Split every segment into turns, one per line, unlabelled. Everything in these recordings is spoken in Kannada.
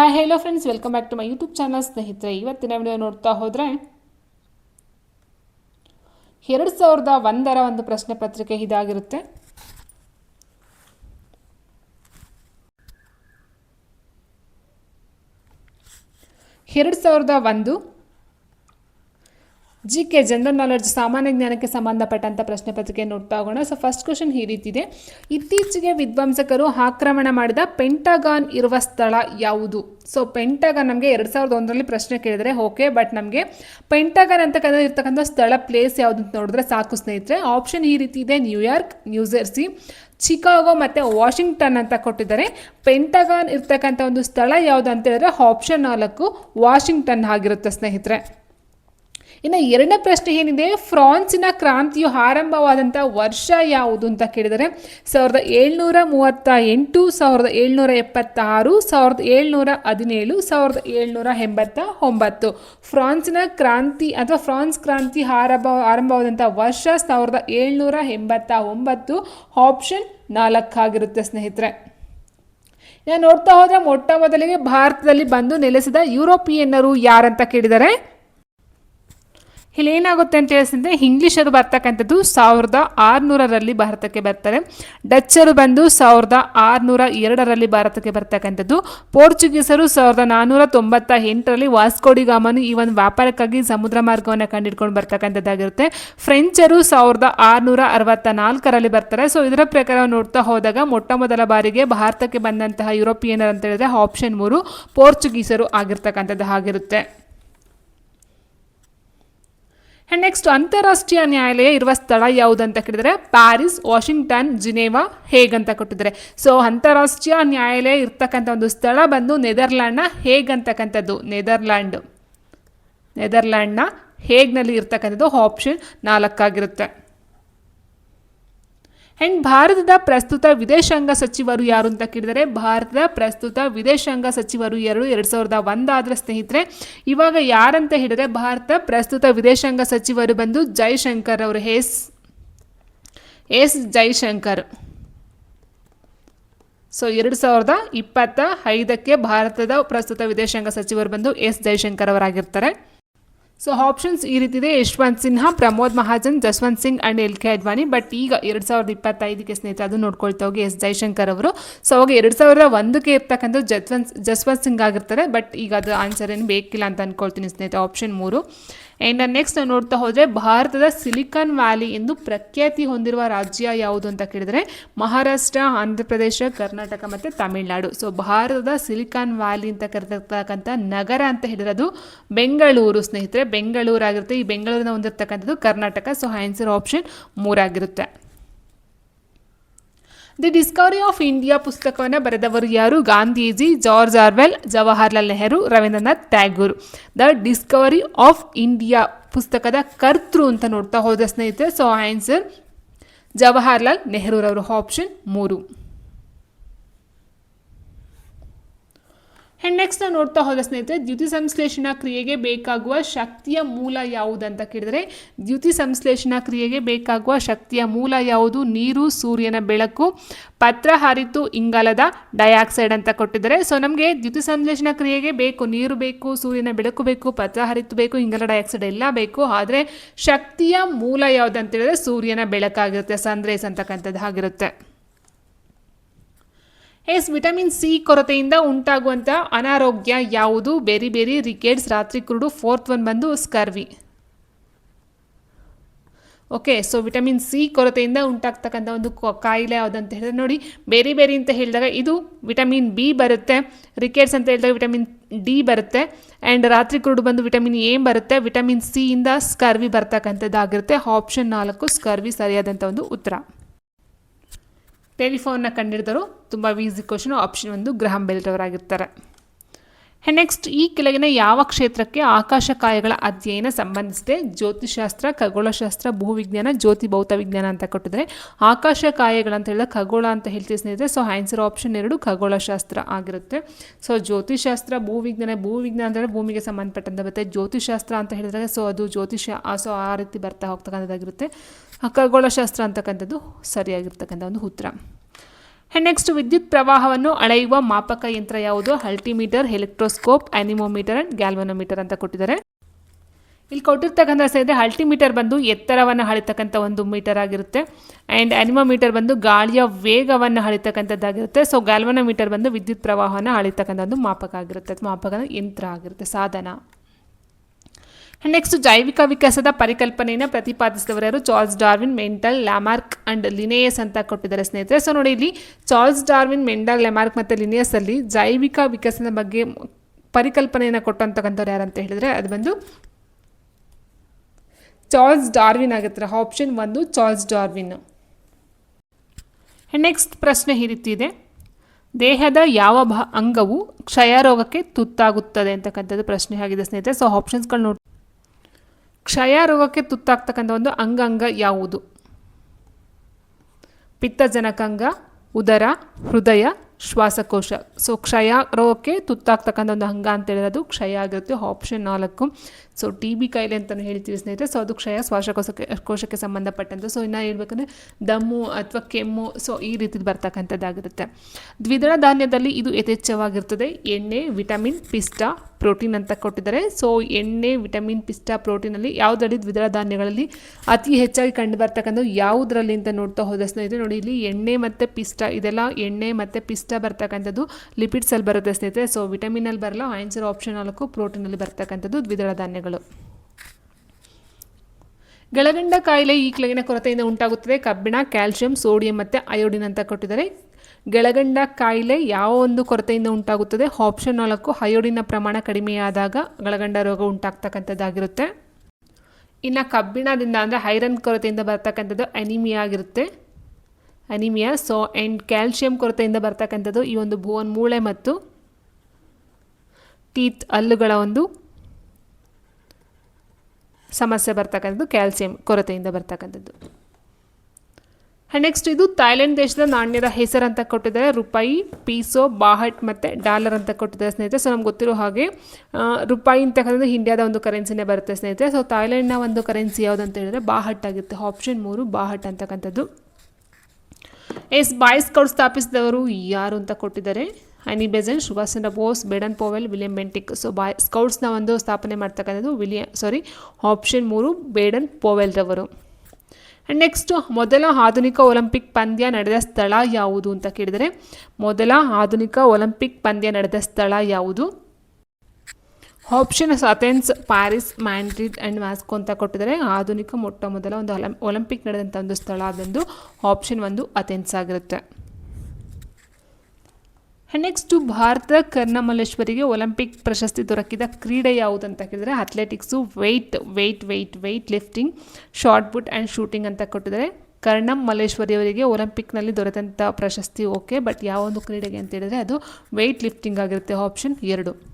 Hi hello friends welcome back to my YouTube channel ಸ್ನೇಹಿತರೆ, ಇವತ್ತಿನ ವಿಡಿಯೋ ನೋಡ್ತಾ ಹೋದರೆ, ಎರಡು ಸಾವಿರದ ಒಂದರ ಒಂದು ಪ್ರಶ್ನೆ ಪತ್ರಿಕೆ ಇದಾಗಿರುತ್ತೆ. ಎರಡು ಸಾವಿರದ ಒಂದು ಜಿ ಕೆ ಜನರಲ್ ನಾಲೆಡ್ಜ್ ಸಾಮಾನ್ಯ ಜ್ಞಾನಕ್ಕೆ ಸಂಬಂಧಪಟ್ಟಂಥ ಪ್ರಶ್ನೆ ಪತ್ರಿಕೆ ನೋಡ್ತಾ ಹೋಗೋಣ. ಸೊ ಫಸ್ಟ್ ಕ್ವಶನ್ ಈ ರೀತಿ ಇದೆ. ಇತ್ತೀಚೆಗೆ ವಿದ್ವಾಂಸಕರು ಆಕ್ರಮಣ ಮಾಡಿದ ಪೆಂಟಗಾನ್ ಇರುವ ಸ್ಥಳ ಯಾವುದು? ಸೊ ಪೆಂಟಗಾನ್ ನಮಗೆ ಎರಡು ಸಾವಿರದ ಒಂದರಲ್ಲಿ ಪ್ರಶ್ನೆ ಕೇಳಿದರೆ ಓಕೆ ಬಟ್ ನಮಗೆ ಪೆಂಟಗಾನ್ ಅಂತಕ್ಕಂಥ ಇರ್ತಕ್ಕಂಥ ಸ್ಥಳ ಪ್ಲೇಸ್ ಯಾವುದು ಅಂತ ನೋಡಿದ್ರೆ ಸಾಕು ಸ್ನೇಹಿತರೆ. ಆಪ್ಷನ್ ಈ ರೀತಿ ಇದೆ. New York New Jersey Chicago ಮತ್ತು ವಾಷಿಂಗ್ಟನ್ ಅಂತ ಕೊಟ್ಟಿದ್ದಾರೆ. ಪೆಂಟಗಾನ್ ಇರ್ತಕ್ಕಂಥ ಒಂದು ಸ್ಥಳ ಯಾವುದು ಅಂತ ಹೇಳಿದ್ರೆ ಆಪ್ಷನ್ ನಾಲ್ಕು ವಾಷಿಂಗ್ಟನ್ ಆಗಿರುತ್ತೆ ಸ್ನೇಹಿತರೆ. ಇನ್ನು ಎರಡನೇ ಪ್ರಶ್ನೆ ಏನಿದೆ? ಫ್ರಾನ್ಸಿನ ಕ್ರಾಂತಿಯು ಆರಂಭವಾದಂಥ ವರ್ಷ ಯಾವುದು ಅಂತ ಕೇಳಿದರೆ, ಸಾವಿರದ ಏಳ್ನೂರ ಮೂವತ್ತ ಎಂಟು, ಸಾವಿರದ ಏಳ್ನೂರ ಎಪ್ಪತ್ತಾರು, ಸಾವಿರದ ಏಳ್ನೂರ ಹದಿನೇಳು, ಸಾವಿರದ ಏಳ್ನೂರ ಎಂಬತ್ತ ಒಂಬತ್ತು ಫ್ರಾನ್ಸಿನ ಕ್ರಾಂತಿ ಅಥವಾ ಫ್ರಾನ್ಸ್ ಕ್ರಾಂತಿ ಆರಂಭ ಆರಂಭವಾದಂಥ ವರ್ಷ ಸಾವಿರದ ಏಳ್ನೂರ ಎಂಬತ್ತ ಒಂಬತ್ತು ಆಪ್ಷನ್ ನಾಲ್ಕಾಗಿರುತ್ತೆ ಸ್ನೇಹಿತರೆ. ನಾನು ನೋಡ್ತಾ ಹೋದರೆ ಮೊಟ್ಟ ಮೊದಲಿಗೆ ಭಾರತದಲ್ಲಿ ಬಂದು ನೆಲೆಸಿದ ಯುರೋಪಿಯನ್ನರು ಯಾರಂತ ಕೇಳಿದರೆ ಇಲ್ಲಿ ಏನಾಗುತ್ತೆ ಅಂತ ಹೇಳಿದ್ರೆ ಇಂಗ್ಲೀಷರು ಬರ್ತಕ್ಕಂಥದ್ದು ಸಾವಿರದ ಆರುನೂರರಲ್ಲಿ ಭಾರತಕ್ಕೆ ಬರ್ತಾರೆ ಡಚ್ಚರು ಬಂದು ಸಾವಿರದ ಆರುನೂರ ಎರಡರಲ್ಲಿ ಭಾರತಕ್ಕೆ ಬರ್ತಕ್ಕಂಥದ್ದು. ಪೋರ್ಚುಗೀಸರು ಸಾವಿರದ ನಾನ್ನೂರ ತೊಂಬತ್ತ ಎಂಟರಲ್ಲಿ ವಾಸ್ಕೋಡಿಗಾಮನು ಈ ಒಂದು ವ್ಯಾಪಾರಕ್ಕಾಗಿ ಸಮುದ್ರ ಮಾರ್ಗವನ್ನು ಕಂಡುಹಿಡ್ಕೊಂಡು ಬರ್ತಕ್ಕಂಥದ್ದಾಗಿರುತ್ತೆ. ಫ್ರೆಂಚರು ಸಾವಿರದ ಆರುನೂರ ಅರವತ್ತ ನಾಲ್ಕರಲ್ಲಿ ಬರ್ತಾರೆ. ಸೊ ಇದರ ಪ್ರಕಾರ ನೋಡ್ತಾ ಹೋದಾಗ ಮೊಟ್ಟ ಮೊದಲ ಬಾರಿಗೆ ಭಾರತಕ್ಕೆ ಬಂದಂತಹ ಯುರೋಪಿಯನರ್ ಅಂತ ಹೇಳಿದ್ರೆ ಆಪ್ಷನ್ ಮೂರು ಪೋರ್ಚುಗೀಸರು ಆಗಿರ್ತಕ್ಕಂಥದ್ದು ಆಗಿರುತ್ತೆ ಆ್ಯಂಡ್ ನೆಕ್ಸ್ಟ್ ಅಂತಾರಾಷ್ಟ್ರೀಯ ನ್ಯಾಯಾಲಯ ಇರುವ ಸ್ಥಳ ಯಾವುದು ಅಂತ ಕೇಳಿದರೆ, ಪ್ಯಾರಿಸ್, ವಾಷಿಂಗ್ಟನ್, ಜಿನೇವಾ ಹೇಗ್ ಅಂತ ಕೊಟ್ಟಿದ್ದಾರೆ. ಸೊ ಅಂತಾರಾಷ್ಟ್ರೀಯ ನ್ಯಾಯಾಲಯ ಇರ್ತಕ್ಕಂಥ ಒಂದು ಸ್ಥಳ ಬಂದು ನೆದರ್ಲ್ಯಾಂಡ್ನ ಹೇಗ್ ಅಂತಕ್ಕಂಥದ್ದು ನೆದರ್ಲ್ಯಾಂಡ್. ನೆದರ್ಲ್ಯಾಂಡ್ನ ಹೇಗ್ನಲ್ಲಿ ಇರ್ತಕ್ಕಂಥದ್ದು? ಆಪ್ಷನ್ ನಾಲ್ಕಾಗಿರುತ್ತೆ. ಆ್ಯಂಡ್ ಭಾರತದ ಪ್ರಸ್ತುತ ವಿದೇಶಾಂಗ ಸಚಿವರು ಯಾರು ಅಂತ ಕೇಳಿದರೆ, ಭಾರತದ ಪ್ರಸ್ತುತ ವಿದೇಶಾಂಗ ಸಚಿವರು ಎರಡು ಎರಡು ಸಾವಿರದ ಒಂದಾದ್ರ ಸ್ನೇಹಿತರೆ, ಇವಾಗ ಯಾರಂತ ಹೇಳಿದರೆ ಭಾರತ ಪ್ರಸ್ತುತ ವಿದೇಶಾಂಗ ಸಚಿವರು ಬಂದು ಜೈಶಂಕರ್ ಅವರು, ಎಸ್ ಎಸ್ ಜೈಶಂಕರ್. ಸೊ ಎರಡು ಸಾವಿರದ ಇಪ್ಪತ್ತ ಐದಕ್ಕೆ ಭಾರತದ ಪ್ರಸ್ತುತ ವಿದೇಶಾಂಗ ಸಚಿವರು ಬಂದು ಎಸ್ ಜೈಶಂಕರ್ ಅವರಾಗಿರ್ತಾರೆ. ಸೊ ಆಪ್ಷನ್ಸ್ ಈ ರೀತಿ ಇದೆ Yashwant Sinha, Pramod Mahajan, Jaswant Singh and L K Advani but ಈಗ ಎರಡು ಸಾವಿರದ ಇಪ್ಪತ್ತೈದಕ್ಕೆ ಸ್ನೇಹಿತ ಅದು ನೋಡ್ಕೊಳ್ತಾ ಹೋಗಿ ಎಸ್ ಜೈಶಂಕರ್ ಅವರು. ಸೊ ಅವಾಗ ಎರಡು ಸಾವಿರದ ಒಂದಕ್ಕೆ ಇರ್ತಕ್ಕಂಥ ಜಸ್ವಂತ್ ಜಸ್ವಂತ್ ಸಿಂಗ್ ಆಗಿರ್ತಾರೆ. ಬಟ್ ಈಗ ಅದು ಆನ್ಸರ್ ಏನು ಬೇಕಿಲ್ಲ ಅಂತ ಅಂದ್ಕೊಳ್ತೀನಿ ಸ್ನೇಹಿತ ಆಪ್ಷನ್ ಮೂರು. ಆ್ಯಂಡ್ ನೆಕ್ಸ್ಟ್ ನಾವು ನೋಡ್ತಾ ಹೋದರೆ ಭಾರತದ ಸಿಲಿಕಾನ್ ವ್ಯಾಲಿ ಎಂದು ಪ್ರಖ್ಯಾತಿ ಹೊಂದಿರುವ ರಾಜ್ಯ ಯಾವುದು ಅಂತ ಕೇಳಿದರೆ ಮಹಾರಾಷ್ಟ್ರ ಆಂಧ್ರ ಪ್ರದೇಶ ಕರ್ನಾಟಕ ಮತ್ತು ತಮಿಳುನಾಡು. ಸೊ ಭಾರತದ ಸಿಲಿಕಾನ್ ವ್ಯಾಲಿ ಅಂತ ಕರೆದಿರ್ತಕ್ಕಂಥ ನಗರ ಅಂತ ಹೇಳಿರೋದು ಬೆಂಗಳೂರು ಸ್ನೇಹಿತರೆ. ಬೆಂಗಳೂರು ಆಗಿರುತ್ತೆ ಈ ಬೆಂಗಳೂರಿನ ಹೊಂದಿರತಕ್ಕಂಥದ್ದು ಕರ್ನಾಟಕ. ಸೊ ಆನ್ಸರ್ ಆಪ್ಷನ್ ಮೂರಾಗಿರುತ್ತೆ. ದಿ ಡಿಸ್ಕವರಿ ಆಫ್ ಇಂಡಿಯಾ ಪುಸ್ತಕವನ್ನು ಬರೆದವರು ಯಾರು? Gandhiji, George Orwell, Jawaharlal Nehru, Rabindranath Tagore. The discovery of India ಪುಸ್ತಕದ ಕರ್ತೃ ಅಂತ ನೋಡ್ತಾ ಹೋದ ಸ್ನೇಹಿತರೆ ಸೊ ಆನ್ಸರ್ ಜವಾಹರ್ಲಾಲ್ ನೆಹರೂರವರು ಆಪ್ಷನ್ ಮೂರು. ಆ್ಯಂಡ್ ನೆಕ್ಸ್ಟ್ ನಾವು ನೋಡ್ತಾ ಹೋದ ಸ್ನೇಹಿತರೆ, ದ್ಯುತಿ ಸಂಶ್ಲೇಷಣಾ ಕ್ರಿಯೆಗೆ ಬೇಕಾಗುವ ಶಕ್ತಿಯ ಮೂಲ ಯಾವುದು ಅಂತ ಕೇಳಿದರೆ, ದ್ಯುತಿ ಸಂಶ್ಲೇಷಣಾ ಕ್ರಿಯೆಗೆ ಬೇಕಾಗುವ ಶಕ್ತಿಯ ಮೂಲ ಯಾವುದು? ನೀರು, ಸೂರ್ಯನ ಬೆಳಕು, ಪತ್ರ ಹರಿತು ಇಂಗಾಲದ ಡೈಆಕ್ಸೈಡ್ ಅಂತ ಕೊಟ್ಟಿದ್ದಾರೆ. ಸೊ ನಮಗೆ ದ್ಯುತಿ ಸಂಶ್ಲೇಷಣಾ ಕ್ರಿಯೆಗೆ ಬೇಕು ನೀರು ಬೇಕು, ಸೂರ್ಯನ ಬೆಳಕು ಬೇಕು, ಪತ್ರ ಹರಿತು ಬೇಕು ಇಂಗಾಲ ಡೈಆಕ್ಸೈಡ್ ಎಲ್ಲ ಬೇಕು. ಆದರೆ ಶಕ್ತಿಯ ಮೂಲ ಯಾವುದು ಅಂತ ಹೇಳಿದ್ರೆ ಸೂರ್ಯನ ಬೆಳಕಾಗಿರುತ್ತೆ ಸನ್ರೈಸ್ ಅಂತಕ್ಕಂಥದ್ದು ಆಗಿರುತ್ತೆ ಎಸ್, ವಿಟಮಿನ್ ಸಿ ಕೊರತೆಯಿಂದ ಉಂಟಾಗುವಂಥ ಅನಾರೋಗ್ಯ ಯಾವುದು? ಬೇರೆ ಬೇರೆ ರಿಕೆಟ್ಸ್ ರಾತ್ರಿ ಕುರುಡು, ಫೋರ್ತ್ ಒನ್ ಬಂದು scurvy. Okay, so vitamin C ಕೊರತೆಯಿಂದ ಉಂಟಾಗ್ತಕ್ಕಂಥ ಒಂದು ಕಾಯಿಲೆ ಯಾವುದಂತ ಹೇಳಿದ್ರೆ ನೋಡಿ, ಬೇರೆ ಬೇರೆ ಅಂತ ಹೇಳಿದಾಗ ಇದು ವಿಟಮಿನ್ ಬಿ ಬರುತ್ತೆ ರಿಕೆಟ್ಸ್ ಅಂತ ಹೇಳಿದಾಗ ವಿಟಮಿನ್ ಡಿ ಬರುತ್ತೆ, ಆ್ಯಂಡ್ ರಾತ್ರಿ ಕುರುಡು ಬಂದು ವಿಟಮಿನ್ ಎ ಬರುತ್ತೆ, ವಿಟಮಿನ್ ಸಿಯಿಂದ ಸ್ಕರ್ವಿ ಬರ್ತಕ್ಕಂಥದ್ದಾಗಿರುತ್ತೆ, ಆಪ್ಷನ್ ನಾಲ್ಕು, ಸ್ಕರ್ವಿ ಸರಿಯಾದಂಥ ಒಂದು ಉತ್ತರ. ಟೆಲಿಫೋನ್ನ ಕಂಡಿಡಿದವರು ತುಂಬ ಈಸಿ ಕ್ವಶನ್ ಆಪ್ಷನ್ ಒಂದು ಗ್ರಹಂ ಬೆಲ್ರವರಾಗಿರ್ತಾರೆ ನೆಕ್ಸ್ಟ್ ಈ ಕೆಳಗಿನ ಯಾವ ಕ್ಷೇತ್ರಕ್ಕೆ ಆಕಾಶಕಾಯಗಳ ಅಧ್ಯಯನ ಸಂಬಂಧಿಸಿದೆ? ಜ್ಯೋತಿಷಾಸ್ತ್ರ ಖಗೋಳಶಾಸ್ತ್ರ, ಭೂವಿಜ್ಞಾನ, ಜ್ಯೋತಿ ಭೌತ ವಿಜ್ಞಾನ ಅಂತ ಕೊಟ್ಟಿದ್ದಾರೆ. ಆಕಾಶಕಾಯಗಳಂತ ಹೇಳಿದ ಖಗೋಳ ಅಂತ ಹೇಳ್ತೀವಿ ಸ್ನೇಹಿತರೆ. ಸೊ ಆನ್ಸರ್ ಆಪ್ಷನ್ ಎರಡು ಖಗೋಳಶಾಸ್ತ್ರ ಆಗಿರುತ್ತೆ. ಸೊ ಜ್ಯೋತಿಷಾಸ್ತ್ರ ಭೂವಿಜ್ಞಾನ ಭೂವಿಜ್ಞಾನ ಅಂದರೆ ಭೂಮಿಗೆ ಸಂಬಂಧಪಟ್ಟಂತೆ ಬರುತ್ತೆ. ಜ್ಯೋತಿಷಾಸ್ತ್ರ ಅಂತ ಹೇಳಿದ್ರೆ ಸೊ ಅದು ಜ್ಯೋತಿಷ ಸೊ ಆ ರೀತಿ ಬರ್ತಾ ಹೋಗ್ತಕ್ಕಂಥದ್ದಾಗಿರುತ್ತೆ. ಖಗೋಳಶಾಸ್ತ್ರ ಅಂತಕ್ಕಂಥದ್ದು ಸರಿಯಾಗಿರ್ತಕ್ಕಂಥ ಒಂದು ಉತ್ತರ. ಆ್ಯಂಡ್ ನೆಕ್ಸ್ಟ್ ವಿದ್ಯುತ್ ಪ್ರವಾಹವನ್ನು ಅಳೆಯುವ ಮಾಪಕ ಯಂತ್ರ ಯಾವುದು? Altimeter electroscope anemometer and galvanometer ಅಂತ ಕೊಟ್ಟಿದ್ದಾರೆ. ಇಲ್ಲಿ ಕೊಟ್ಟಿರ್ತಕ್ಕಂಥ ಸ್ನೇಹಿತರೆ ಅಲ್ಟಿಮೀಟರ್ ಬಂದು ಎತ್ತರವನ್ನು ಅಳಿತಕ್ಕಂಥ ಒಂದು ಮೀಟರ್ ಆಗಿರುತ್ತೆ. ಆ್ಯಂಡ್ ಅನಿಮೋಮೀಟರ್ ಬಂದು ಗಾಳಿಯ ವೇಗವನ್ನು ಅಳಿತಕ್ಕಂಥದ್ದಾಗಿರುತ್ತೆ. ಸೊ ಗ್ಯಾಲ್ವನೋಮೀಟರ್ ಬಂದು ವಿದ್ಯುತ್ ಪ್ರವಾಹವನ್ನು ಅಳಿತಕ್ಕಂಥ ಒಂದು ಮಾಪಕ ಆಗಿರುತ್ತೆ, ಮಾಪಕ ಯಂತ್ರ ಆಗಿರುತ್ತೆ, ಸಾಧನ. ನೆಕ್ಸ್ಟ್ ಜೈವಿಕ ವಿಕಾಸದ ಪರಿಕಲ್ಪನೆಯನ್ನು ಪ್ರತಿಪಾದಿಸಿದವರು ಯಾರು? Charles Darwin, Mendel, Lamarck and Linnaeus ಅಂತ ಕೊಟ್ಟಿದ್ದಾರೆ ಸ್ನೇಹಿತರೆ. ಸೊ ನೋಡಿ ಇಲ್ಲಿ ಚಾರ್ಲ್ಸ್ ಡಾರ್ವಿನ್ ಮೆಂಡಲ್ ಲ್ಯಾಮಾರ್ಕ್ ಮತ್ತು ಲಿನಿಯಸ್ ಅಲ್ಲಿ ಜೈವಿಕ ವಿಕಾಸದ ಬಗ್ಗೆ ಪರಿಕಲ್ಪನೆಯನ್ನು ಕೊಟ್ಟಂತಕ್ಕಂಥವ್ರು ಯಾರಂತ ಹೇಳಿದ್ರೆ ಅದು ಬಂದು ಚಾರ್ಲ್ಸ್ ಡಾರ್ವಿನ್ ಆಗುತ್ತೆ ಆಪ್ಷನ್ ಒಂದು, ಚಾರ್ಲ್ಸ್ ಡಾರ್ವಿನ್. ನೆಕ್ಸ್ಟ್ ಪ್ರಶ್ನೆ ಈ ರೀತಿ ಇದೆ. ದೇಹದ ಯಾವ ಭಾ ಅಂಗವು ಕ್ಷಯರೋಗಕ್ಕೆ ತುತ್ತಾಗುತ್ತದೆ ಅಂತಕ್ಕಂಥದ್ದು ಪ್ರಶ್ನೆ ಆಗಿದೆ ಸ್ನೇಹಿತರೆ. ಸೊ ಆಪ್ಷನ್ಸ್ಗಳು ನೋಡಿ ಕ್ಷಯ ರೋಗಕ್ಕೆ ತುತ್ತಾಗ್ತಕ್ಕಂಥ ಒಂದು ಅಂಗಾಂಗ ಯಾವುದು? ಪಿತ್ತಜನಕಾಂಗ, ಉದರ, ಹೃದಯ, ಶ್ವಾಸಕೋಶ. ಸೊ ಕ್ಷಯ ರೋಗಕ್ಕೆ ತುತ್ತಾಗ್ತಕ್ಕಂಥ ಒಂದು ಅಂಗ ಅಂತ ಹೇಳಿರೋದು ಕ್ಷಯ ಆಗಿರುತ್ತೆ. ಆಪ್ಷನ್ ನಾಲ್ಕು. ಸೊ ಟಿ ಬಿ ಕಾಯಿಲೆ ಅಂತಲೂ ಹೇಳ್ತೀವಿ ಸ್ನೇಹಿತರೆ. ಸೊ ಅದು ಕ್ಷಯ ಶ್ವಾಸಕೋಶಕ್ಕೆ, ಕೋಶಕ್ಕೆ ಸಂಬಂಧಪಟ್ಟಂಥ ಸೊ ಇನ್ನು ಹೇಳ್ಬೇಕಂದ್ರೆ ದಮ್ಮು ಅಥವಾ ಕೆಮ್ಮು ಸೊ ಈ ರೀತಿಲಿ ಬರ್ತಕ್ಕಂಥದ್ದಾಗಿರುತ್ತೆ. ದ್ವಿದಳ ಧಾನ್ಯದಲ್ಲಿ ಇದು ಯಥೇಚ್ಛವಾಗಿರ್ತದೆ. ಎಣ್ಣೆ, ವಿಟಮಿನ್ ಪಿಷ್ಟ ಪ್ರೋಟೀನ್ ಅಂತ ಕೊಟ್ಟಿದ್ದಾರೆ. ಸೊ ಎಣ್ಣೆ, ವಿಟಮಿನ್ ಪಿಷ್ಟ ಪ್ರೋಟೀನಲ್ಲಿ ಯಾವುದರಲ್ಲಿ ದ್ವಿದಳ ಧಾನ್ಯಗಳಲ್ಲಿ ಅತಿ ಹೆಚ್ಚಾಗಿ ಕಂಡು ಬರ್ತಕ್ಕಂಥ ಯಾವುದರಲ್ಲಿ ಅಂತ ನೋಡ್ತಾ ಹೋದ ಸ್ನೇಹಿತರೆ, ನೋಡಿ ಇಲ್ಲಿ ಎಣ್ಣೆ ಮತ್ತು ಪಿಷ್ಟ ಇದೆಲ್ಲ ಎಣ್ಣೆ ಮತ್ತು ಪಿಷ್ಟ ಬರ್ತಕ್ಕಂಥದ್ದು ಲಿಪಿಡ್ಸಲ್ಲಿ ಬರುತ್ತೆ ಸ್ನೇಹಿತರೆ. ಸೊ ವಿಟಮಿನಲ್ಲಿ ಬರಲ್ಲ ಆನ್ಸರ್ ಆಪ್ಷನ್ ನಾಲ್ಕು ಪ್ರೋಟೀನಲ್ಲಿ ಬರ್ತಕ್ಕಂಥದ್ದು ದ್ವಿದಳ ಧಾನ್ಯಗಳು. ಗಳಗಂಡ ಕಾಯಿಲೆ ಈ ಕೆಳಗಿನ ಕೊರತೆಯಿಂದ ಉಂಟಾಗುತ್ತದೆ. ಕಬ್ಬಿಣ, ಕ್ಯಾಲ್ಸಿಯಂ, ಸೋಡಿಯಂ ಮತ್ತು ಅಯೋಡಿನ್ ಅಂತ ಕೊಟ್ಟಿದ್ದಾರೆ. ಗೆಳಗಂಡ ಕಾಯಿಲೆ ಯಾವ ಒಂದು ಕೊರತೆಯಿಂದ ಉಂಟಾಗುತ್ತದೆ? ಆಪ್ಷನ್ ನಾಲ್ಕು, ಹಯೋಡಿನ ಪ್ರಮಾಣ ಕಡಿಮೆಯಾದಾಗ ಗಳಗಂಡ ರೋಗ ಉಂಟಾಗ್ತಕ್ಕಂಥದ್ದಾಗಿರುತ್ತೆ. ಇನ್ನು ಕಬ್ಬಿಣದಿಂದ ಅಂದರೆ ಐರನ್ ಕೊರತೆಯಿಂದ ಬರ್ತಕ್ಕಂಥದ್ದು ಅನಿಮಿಯಾ ಆಗಿರುತ್ತೆ. ಅನಿಮಿಯಾ ಸೊ ಆ್ಯಂಡ್ ಕ್ಯಾಲ್ಶಿಯಂ ಕೊರತೆಯಿಂದ ಬರ್ತಕ್ಕಂಥದ್ದು ಈ ಒಂದು ಬೋನ್ ಮೂಳೆ ಮತ್ತು ಟೀತ್ ಹಲ್ಲುಗಳ ಒಂದು ಸಮಸ್ಯೆ ಬರ್ತಕ್ಕಂಥದ್ದು ಕ್ಯಾಲ್ಸಿಯಂ ಕೊರತೆಯಿಂದ ಬರ್ತಕ್ಕಂಥದ್ದು. ನೆಕ್ಸ್ಟ್ ಇದು ಥಾಯ್ಲೆಂಡ್ ದೇಶದ ನಾಣ್ಯದ ಹೆಸರು ಅಂತ ಕೊಟ್ಟಿದ್ದಾರೆ. ರೂಪಾಯಿ, ಪೀಸೋ, ಬಾಹಟ್ ಮತ್ತು ಡಾಲರ್ ಅಂತ ಕೊಟ್ಟಿದ್ದಾರೆ ಸ್ನೇಹಿತರೆ. ಸೊ ನಮ್ಗೆ ಗೊತ್ತಿರೋ ಹಾಗೆ ರೂಪಾಯಿ ಅಂತಕ್ಕಂಥದ್ದು ಇಂಡಿಯಾದ ಒಂದು ಕರೆನ್ಸಿನೇ ಬರುತ್ತೆ ಸ್ನೇಹಿತರೆ. ಸೊ ಥಾಯ್ಲೆಂಡ್ನ ಒಂದು ಕರೆನ್ಸಿ ಯಾವುದು ಅಂತ ಹೇಳಿದ್ರೆ ಬಾಹಟ್ ಆಗಿರುತ್ತೆ. ಆಪ್ಷನ್ ಮೂರು, ಬಾಹಟ್ ಅಂತಕ್ಕಂಥದ್ದು. ಎಸ್ ಬಾಯ್ ಕೌಡ್ ಸ್ಥಾಪಿಸಿದವರು ಯಾರು ಅಂತ ಕೊಟ್ಟಿದ್ದಾರೆ? Annie Besant Subhash Chandra Bose, Baden Powell, William Bentinck. So boy ಸ್ಕೌಟ್ಸ್ನ ಒಂದು ಸ್ಥಾಪನೆ ಮಾಡ್ತಕ್ಕಂಥದ್ದು ವಿಲಿಯ ಸಾರಿ ಆಪ್ಷನ್ ಮೂರು, ಬೇಡನ್ ಪೋವೆಲ್ ರವರು ಆ್ಯಂಡ್ ನೆಕ್ಸ್ಟ್ ಮೊದಲ ಆಧುನಿಕ ಒಲಿಂಪಿಕ್ ಪಂದ್ಯ ನಡೆದ ಸ್ಥಳ ಯಾವುದು ಅಂತ ಕೇಳಿದರೆ, ಮೊದಲ ಆಧುನಿಕ ಒಲಿಂಪಿಕ್ ಪಂದ್ಯ ನಡೆದ ಸ್ಥಳ ಯಾವುದು? Option Athens Paris Madrid and Moscow ಅಂತ ಕೊಟ್ಟಿದ್ದಾರೆ. ಆಧುನಿಕ ಮೊಟ್ಟ ಮೊದಲ ಒಂದು ಒಲಂ, ಒಲಿಂಪಿಕ್ ನಡೆದಂಥ ಒಂದು ಸ್ಥಳ ಅದೊಂದು ಆಪ್ಷನ್ ಒಂದು ಅಥೆನ್ಸ್ ಆಗಿರುತ್ತೆ. ನೆಕ್ಸ್ಟು ಭಾರತದ ಕರ್ಣಮಲ್ಲೇಶ್ವರಿಗೆ ಒಲಿಂಪಿಕ್ ಪ್ರಶಸ್ತಿ ದೊರಕಿದ ಕ್ರೀಡೆ ಯಾವುದು ಅಂತ ಕೇಳಿದರೆ athletics weight weight weight weight lifting shot put and shooting ಅಂತ ಕೊಟ್ಟಿದ್ದಾರೆ. ಕರ್ಣಂ ಮಲ್ಲೇಶ್ವರಿ ಅವರಿಗೆ ಒಲಿಂಪಿಕ್ನಲ್ಲಿ ದೊರೆತಂಥ ಪ್ರಶಸ್ತಿ ಓಕೆ ಬಟ್ ಯಾವ ಒಂದು ಕ್ರೀಡೆಗೆ ಅಂತ ಹೇಳಿದರೆ ಅದು ವೆಯ್ಟ್ ಲಿಫ್ಟಿಂಗ್ ಆಗಿರುತ್ತೆ ಆಪ್ಷನ್ ಎರಡು.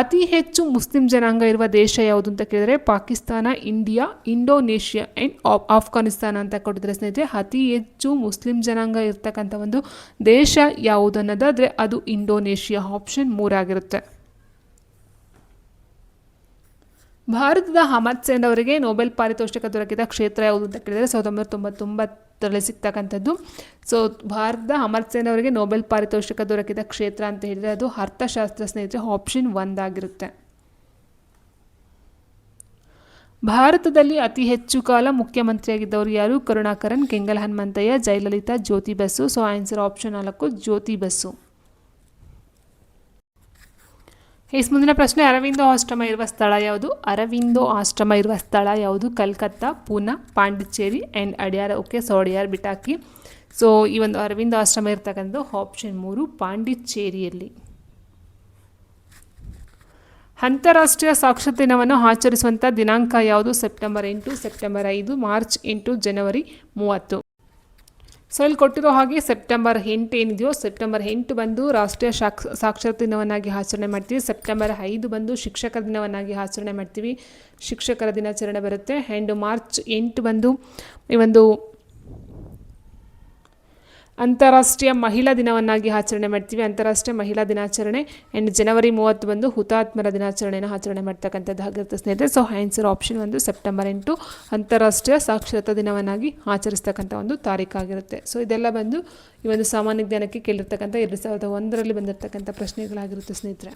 ಅತಿ ಹೆಚ್ಚು ಮುಸ್ಲಿಂ ಜನಾಂಗ ಇರುವ ದೇಶ ಯಾವುದು ಅಂತ ಕೇಳಿದರೆ Pakistan, India, Indonesia and Afghanistan ಅಂತ ಕೊಟ್ಟಿದ್ರೆ ಸ್ನೇಹಿತರೆ. ಅತಿ ಹೆಚ್ಚು ಮುಸ್ಲಿಂ ಜನಾಂಗ ಇರ್ತಕ್ಕಂಥ ಒಂದು ದೇಶ ಯಾವುದು ಅನ್ನೋದಾದರೆ ಅದು ಇಂಡೋನೇಷ್ಯಾ ಆಪ್ಷನ್ ಮೂರಾಗಿರುತ್ತೆ. ಭಾರತದ ಅಹಮದ್ ಸೇನ್ ಅವರಿಗೆ ನೊಬೆಲ್ ಪಾರಿತೋಷಕ ದೊರಕಿದ ಕ್ಷೇತ್ರ ಯಾವುದು ಅಂತ ಕೇಳಿದರೆ ಸಾವಿರದ ಒಂಬೈನೂರ ತೊಂಬತ್ತೊಂಬತ್ತರಲ್ಲಿ ಸಿಗ್ತಕ್ಕಂಥದ್ದು ಸೊ, ಭಾರತದ ಅಮರ್ ಸೇನ್ ಅವರಿಗೆ ನೊಬೆಲ್ ಪಾರಿತೋಷಕ ದೊರಕಿದ ಕ್ಷೇತ್ರ ಅಂತ ಹೇಳಿದರೆ ಅದು ಅರ್ಥಶಾಸ್ತ್ರ ಸ್ನೇಹಿತರೆ ಆಪ್ಷನ್ ಒಂದಾಗಿರುತ್ತೆ ಭಾರತದಲ್ಲಿ ಅತಿ ಹೆಚ್ಚು ಕಾಲ ಮುಖ್ಯಮಂತ್ರಿಯಾಗಿದ್ದವರು ಯಾರು? Karunakaran, Kengal Hanumanthaiah, Jayalalithaa, Jyoti Basu so, answer option ನಾಲ್ಕು, ಜ್ಯೋತಿ ಬಸ್ಸು ಎಸ್ ಮುಂದಿನ ಪ್ರಶ್ನೆ, ಅರವಿಂದೋ ಆಶ್ರಮ ಇರುವ ಸ್ಥಳ ಯಾವುದು? ಅರವಿಂದೋ ಆಶ್ರಮ ಇರುವ ಸ್ಥಳ ಯಾವುದು? Calcutta, Poona, Pondicherry and Adyar, okay so Adyar ಬಿಟಾಕಿ. So ಈ ಒಂದು ಅರವಿಂದ ಆಶ್ರಮ ಇರ್ತಕ್ಕಂಥದ್ದು ಆಪ್ಷನ್ ಮೂರು, ಪಾಂಡಿಚೇರಿಯಲ್ಲಿ. ಅಂತಾರಾಷ್ಟ್ರೀಯ ಸಾಕ್ಷರತೆ ದಿನವನ್ನು ಆಚರಿಸುವಂಥ ದಿನಾಂಕ ಯಾವುದು? ಸೆಪ್ಟೆಂಬರ್ ಎಂಟು, ಸೆಪ್ಟೆಂಬರ್ ಐದು, ಮಾರ್ಚ್ ಎಂಟು, ಜನವರಿ ಮೂವತ್ತು. ಸೊ ಇಲ್ಲಿ ಕೊಟ್ಟಿರೋ ಹಾಗೆ ಸೆಪ್ಟೆಂಬರ್ ಎಂಟು ಏನಿದೆಯೋ ಸೆಪ್ಟೆಂಬರ್ ಎಂಟು ಬಂದು ರಾಷ್ಟ್ರೀಯ ಸಾಕ್ಷ ಸಾಕ್ಷರತೆ ದಿನವನ್ನಾಗಿ ಆಚರಣೆ ಮಾಡ್ತೀವಿ. ಸೆಪ್ಟೆಂಬರ್ ಐದು ಬಂದು ಶಿಕ್ಷಕರ ದಿನವನ್ನಾಗಿ ಆಚರಣೆ ಮಾಡ್ತೀವಿ. ಶಿಕ್ಷಕರ ದಿನಾಚರಣೆ ಬರುತ್ತೆ. ಆ್ಯಂಡ್ ಮಾರ್ಚ್ ಎಂಟು ಬಂದು ಈ ಒಂದು ಅಂತಾರಾಷ್ಟ್ರೀಯ ಮಹಿಳಾ ದಿನವನ್ನಾಗಿ ಆಚರಣೆ ಮಾಡ್ತೀವಿ. ಅಂತಾರಾಷ್ಟ್ರೀಯ ಮಹಿಳಾ ದಿನಾಚರಣೆ ಆ್ಯಂಡ್ ಜನವರಿ ಮೂವತ್ತು ಬಂದು ಹುತಾತ್ಮರ ದಿನಾಚರಣೆಯನ್ನು ಆಚರಣೆ ಮಾಡ್ತಕ್ಕಂಥದ್ದು ಆಗಿರುತ್ತೆ ಸ್ನೇಹಿತರೆ. ಸೊ ಆನ್ಸರ್ ಆಪ್ಷನ್ ಒಂದು ಸೆಪ್ಟೆಂಬರ್ ಎಂಟು ಅಂತಾರಾಷ್ಟ್ರೀಯ ಸಾಕ್ಷರತಾ ದಿನವನ್ನಾಗಿ ಆಚರಿಸ್ತಕ್ಕಂಥ ಒಂದು ತಾರೀಕಾಗಿರುತ್ತೆ ಸೊ ಇದೆಲ್ಲ ಬಂದು ಈ ಒಂದು ಸಾಮಾನ್ಯ ಜ್ಞಾನಕ್ಕೆ ಕೇಳಿರ್ತಕ್ಕಂಥ ಎರಡು ಸಾವಿರದ ಒಂದರಲ್ಲಿ ಬಂದಿರತಕ್ಕಂಥ ಪ್ರಶ್ನೆಗಳಾಗಿರುತ್ತೆ ಸ್ನೇಹಿತರೆ.